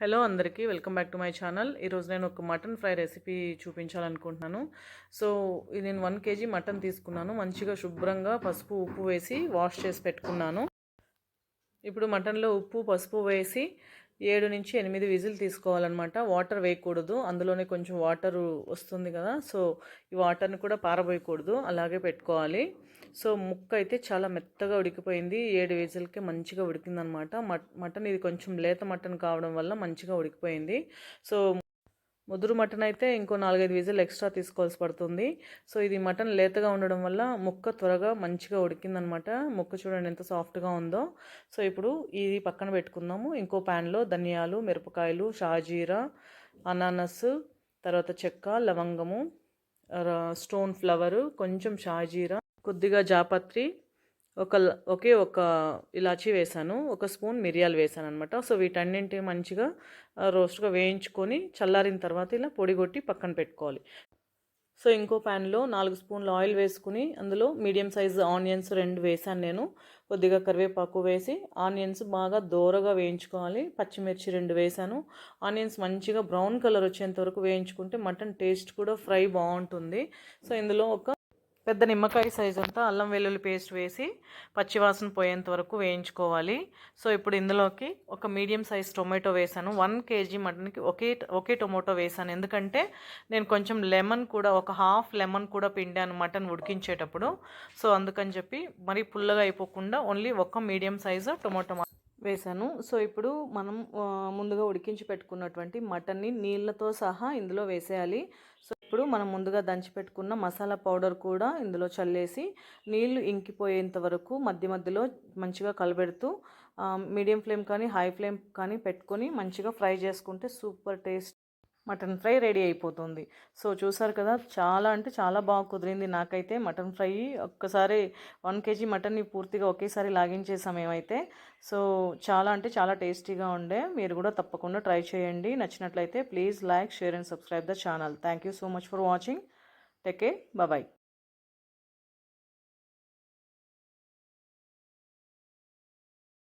Hello అందరికీ welcome back to my channel. ఈరోజు నేను ఒక మటన్ ఫ్రై రెసిపీ చూపించాలనుకుంటున్నాను. సో ఇది నేను వన్ కేజీ మటన్ తీసుకున్నాను. మంచిగా శుభ్రంగా పసుపు ఉప్పు వేసి వాష్ చేసి పెట్టుకున్నాను. ఇప్పుడు మటన్లో ఉప్పు పసుపు వేసి ఏడు నుంచి ఎనిమిది విజిల్ తీసుకోవాలన్నమాట. వాటర్ వేయకూడదు. అందులోనే కొంచెం వాటర్ వస్తుంది కదా. సో ఈ వాటర్ని కూడా పారబోయకూడదు. అలాగే పెట్టుకోవాలి. సో ముక్క అయితే చాలా మెత్తగా ఉడికిపోయింది. ఏడు విజిల్కి మంచిగా ఉడికిందనమాట మటన్ ఇది కొంచెం లేత మటన్ కావడం వల్ల మంచిగా ఉడికిపోయింది. సో ముదురు మటన్ అయితే ఇంకో నాలుగైదు విజిల్ ఎక్స్ట్రా తీసుకోవాల్సి పడుతుంది. సో ఇది మటన్ లేతగా ఉండడం వల్ల ముక్క త్వరగా మంచిగా ఉడికిందనమాట. ముక్క చూడండి ఎంత సాఫ్ట్గా ఉందో. సో ఇప్పుడు ఇది పక్కన పెట్టుకుందాము. ఇంకో ప్యాన్లో ధనియాలు మిరపకాయలు షాజీరా అనానస్ తర్వాత చెక్క లవంగము స్టోన్ ఫ్లవరు కొంచెం షాజీరా కొద్దిగా జాపత్రి ఒక ఒకే ఒక ఇలాచీ వేసాను ఒక స్పూన్ మిరియాలు వేసాను అనమాట సో వీటన్నింటి మంచిగా రోస్ట్గా వేయించుకొని చల్లారిన తర్వాత ఇలా పొడి కొట్టి పక్కన పెట్టుకోవాలి. సో ఇంకో ప్యాన్లో నాలుగు స్పూన్లు ఆయిల్ వేసుకుని అందులో మీడియం సైజు ఆనియన్స్ రెండు వేసాను నేను. కొద్దిగా కరివేపాకు వేసి ఆనియన్స్ బాగా దోరగా వేయించుకోవాలి. పచ్చిమిర్చి రెండు వేసాను. ఆనియన్స్ మంచిగా బ్రౌన్ కలర్ వచ్చేంత వరకు వేయించుకుంటే మటన్ టేస్ట్ కూడా ఫ్రై బాగుంటుంది. సో ఇందులో ఒక పెద్ద నిమ్మకాయ సైజ్ అంతా అల్లం వెల్లుల్లి పేస్ట్ వేసి పచ్చివాసన పోయేంత వరకు వేయించుకోవాలి. సో ఇప్పుడు ఇందులోకి ఒక మీడియం సైజ్ టొమాటో వేసాను. వన్ కేజీ మటన్కి ఒకే ఒకే టొమాటో వేసాను. ఎందుకంటే నేను కొంచెం లెమన్ కూడా ఒక హాఫ్ లెమన్ కూడా పిండాను మటన్ ఉడికించేటప్పుడు. సో అందుకని చెప్పి మరీ పుల్లగా అయిపోకుండా ఓన్లీ ఒక మీడియం సైజు టొమాటో వేసాను. సో ఇప్పుడు మనం ముందుగా ఉడికించి పెట్టుకున్నటువంటి మటన్ని నీళ్ళతో సహా ఇందులో వేసేయాలి. సో ఇప్పుడు మనం ముందుగా దంచి పెట్టుకున్న మసాలా పౌడర్ కూడా ఇందులో చల్లేసి నీళ్ళు ఇంకిపోయేంత వరకు మధ్య మధ్యలో మంచిగా కలబెడుతూ మీడియం ఫ్లేమ్ కానీ హై ఫ్లేమ్ కానీ పెట్టుకొని మంచిగా ఫ్రై చేసుకుంటే super taste mutton fry ready అయిపోతుంది. సో చూసారు కదా చాలా అంటే చాలా బాగా కుదిరింది. నాకైతే మటన్ ఫ్రై ఒక్కసారి వన్ కేజీ మటన్ని పూర్తిగా ఒకేసారి లాగించేసాం మేమైతే. సో చాలా అంటే చాలా టేస్టీగా ఉండే. మీరు కూడా తప్పకుండా ట్రై చేయండి. నచ్చినట్లయితే please like share and subscribe the channel. Thank you so much for watching. Take a bye.